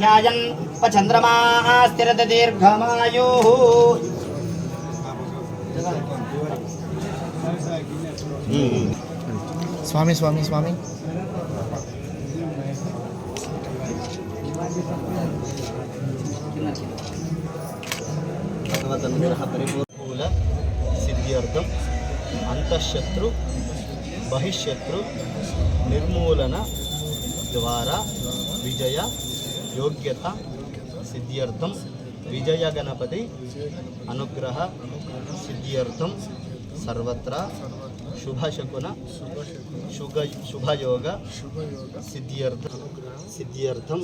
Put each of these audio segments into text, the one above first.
ధ్యాయన్ పచంద్రమా స్థిరత దీర్ఘమాయు స్వామి స్వామి స్వామి పరిపూర్ణ సిద్ధ్యర్థం అంతఃశత్రు నిర్మూలన ద్వారా విజయ యోగ్యత సిద్ధ్యర్థం విజయ గణపతి అనుగ్రహ సిద్ధ్యర్థం సర్వత్రా శుభశకున శుభ శుభయోగ సిద్ధ్యర్థం సిద్ధ్యర్థం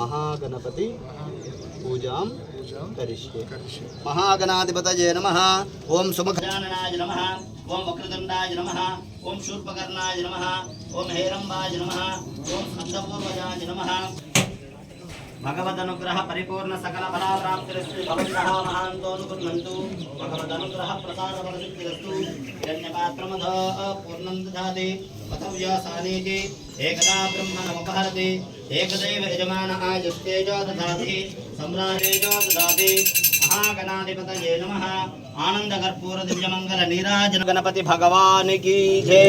మహాగణపతి పూజాం కరిష్యే. మహాగణాధిపతయే నమ. ఓం సుముఖాననాయ నమ ओम वक्रतुंडाय नमः, ओम शूर्पकर्णाय नमः, ओम हेरंबाय नमः, ओम स्कंदपूर्वजाय नमः। भगवदनुग्रह परिपूर्ण सकल बलाभ्राप्तिरस्तु भवन्तः महान्तोऽनुकुर्वन्तु भगवदनुग्रह प्रसादफलसिद्धिरस्तु हिरण्यपात्रमध पूर्णं दधाति पथव्यासानीति एकदा ब्रह्मणमुपहरति एकदैव यजमानः यस्तेजो दधाति सम्राजेजो दधाति। गणाधिपत नम। आनंद कर्पूर दिव्य मंगल आनन्दकर्पूरदिव्यमङ्गलनीराजन गणपति भगवान की जय।